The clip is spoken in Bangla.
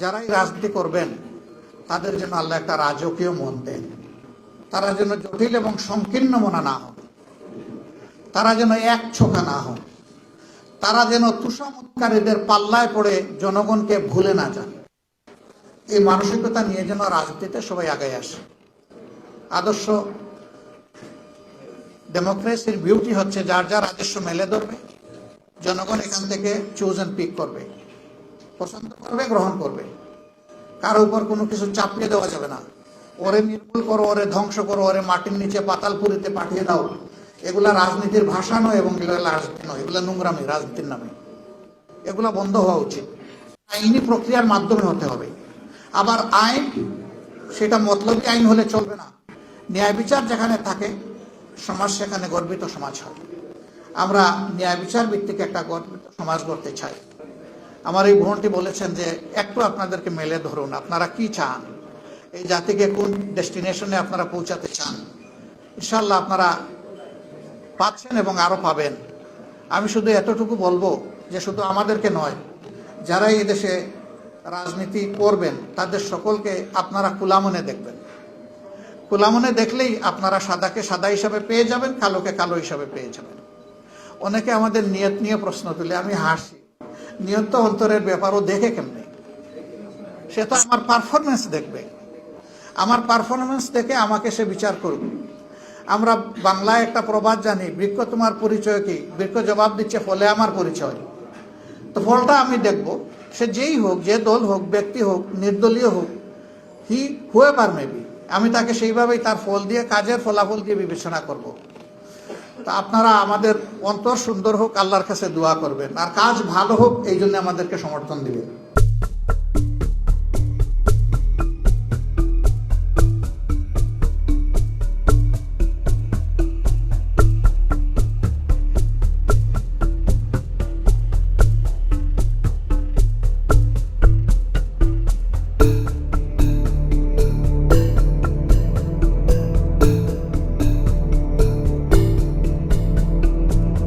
যারাই রাজনীতি করবেন, তাদের জন্য আল্লাহ একটা রাজকীয় মন দেন। তারা যেন জটিল এবং সংকীর্ণ মনা না হোক তারা যেন এক ছোকা না হোক তারা যেন তুষামতকারীদের পাল্লায় পড়ে জনগণকে ভুলে না যান। এই মানসিকতা নিয়ে যেন রাজনীতিতে সবাই আগে আসে। আদর্শ ডেমোক্রেসির বিউটি হচ্ছে যার যার আদর্শ মেলে ধরবে, জনগণ এখান থেকে চুজ অ্যান্ড পিক করবে। পছন্দ করবে, গ্রহণ করবে। কারও উপর কোনো কিছু চাপিয়ে দেওয়া যাবে না। ওরে নির্মূল করো, ওরে ধ্বংস করো, ওরে মাটির নিচে পাতালপুরিতে পাঠিয়ে দাও। এগুলা রাজনীতির ভাষা নয় এবং এগুলা রাজনীতি নয়, এগুলা নোংরামি, রাজনীতির নামে। এগুলা বন্ধ হওয়া উচিত। আইনি প্রক্রিয়ার মাধ্যমে হতে হবে। আবার আইন, সেটা মতলবী আইন হলে চলবে না। ন্যায় বিচার যেখানে থাকে, সমাজ সেখানে গর্বিত সমাজ হয়। আমরা ন্যায় বিচার ভিত্তিক একটা গর্বিত সমাজ গড়তে চাই। আমার এই বোনটি বলেছেন যে একটু আপনাদেরকে মেলে ধরুন, আপনারা কি চান? এই জাতিকে কোন ডেস্টিনেশনে আপনারা পৌঁছাতে চান? ইনশাল্লাহ আপনারা পাচ্ছেন এবং আরও পাবেন। আমি শুধু এতটুকু বলব যে শুধু আমাদেরকে নয় যারা এই দেশে রাজনীতি করবেন, তাদের সকলকে আপনারা কুলামনে দেখবেন। কুলামনে দেখলেই আপনারা সাদাকে সাদা হিসাবে পেয়ে যাবেন, কালোকে কালো হিসাবে পেয়ে যাবেন। অনেকে আমাদের নিয়ত নিয়ে প্রশ্ন তুলে, আমি হাসি। নিয়ত অন্তরের ব্যাপারও দেখে কেমনি? সে তো আমার পারফরমেন্স দেখবে। আমার পারফরমেন্স দেখে আমাকে সে বিচার করবে আমরা বাংলায় একটা প্রবাদ জানি, বৃক্ষ তোমার পরিচয় কি? বৃক্ষ জবাব দিচ্ছে, ফলে আমার পরিচয়। তো ফলটা আমি দেখব। সে যেই হোক, যে দল হোক, ব্যক্তি হোক, নির্দলীয় হোক হি হুয়েভার মেবি আমি তাকে সেইভাবেই তার ফল দিয়ে কাজের ফলাফল দিয়ে বিবেচনা করব। তা আপনারা আমাদের অন্তর সুন্দর হোক, আল্লাহর কাছে দোয়া করবেন। আর কাজ ভালো হোক, এই জন্য আমাদেরকে সমর্থন দিবেন।